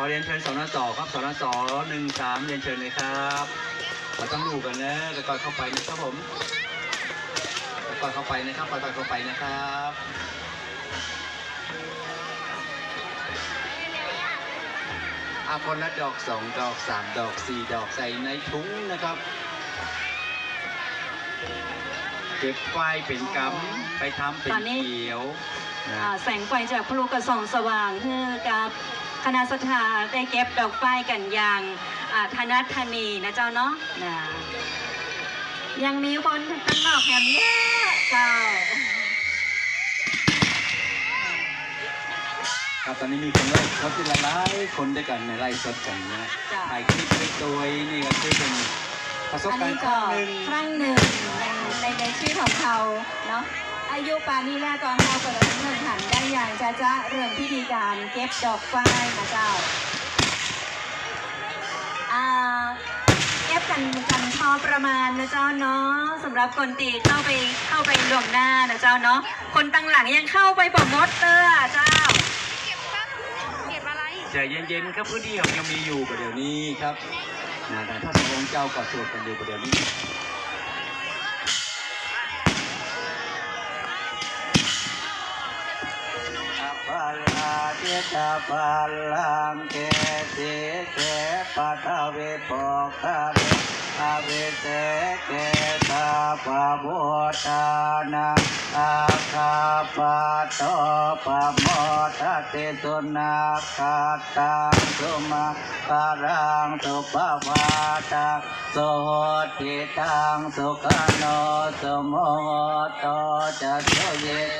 ขอเรียนเชิญสนสครับสนสหนึ่งสามเรียนเชิญเลยครับเราต้องดูกันนะก่อนเข้าไปนะครับผมก่อนเข้าไปนะครับก่อนเข้าไปนะครับอาคนละดอกสองดอกสามดอกสี่ดอกใส่ในถุงนะครับเก็บไฟเป็นกำไปทำเป็นตอนนี้เขียวนะอ่าแสงไฟจากพลุกระส่องสว่างเพื่อกับ คณะสถาได้เก็บดอกไฟกันอย่างอ่าธนัทธนีนะเจ้าเนาะนะยังมีคนข้างนอกแถมเยอะเจ้าครับตอนนี้มีคนไล่เขาที่ละลายคนด้วยกันในไล่สดกันนะจ้ะถ่ายคลิปไว้ตัวนี่ก็คือเป็นประสบอันการนี้ณ์คก็รั้งหนึ่งครั้งหนึ่งในในในชีวิตของเขาเนาะ อายุปานนี้แล้วก็เขาก็ต้องเริ่มหันได้อย่างจ้าจ้าเรื่องพิธีการเก็บดอกไฟนะเจ้าอ่าเก็บกันกันพอประมาณนะเจ้าเนาะสำหรับคนตีเข้าไปเข้าไปหลวงหน้านะเจ้าเนาะคนตั้งหลังยังเข้าไปปมดเตอร์เจ้าเก็บอะไรใจเย็นๆครับพื้นที่ของยังมีอยู่ประเดี๋ยวนี้ครับนะแต่ถ้าสงฆ์เจ้าก็สวดกันอยู่ประเดี๋ยวนี้ ปปะลาเจตาปัลลังเกติเกปัทเวปกคาเรอาเวเตเกตาปะโบตานังอาคาปะโตปะโมทะเตสุนาคาตังสุมาการังสุปวาตาสุหติตังสุขโนสุโมโตจะสุเย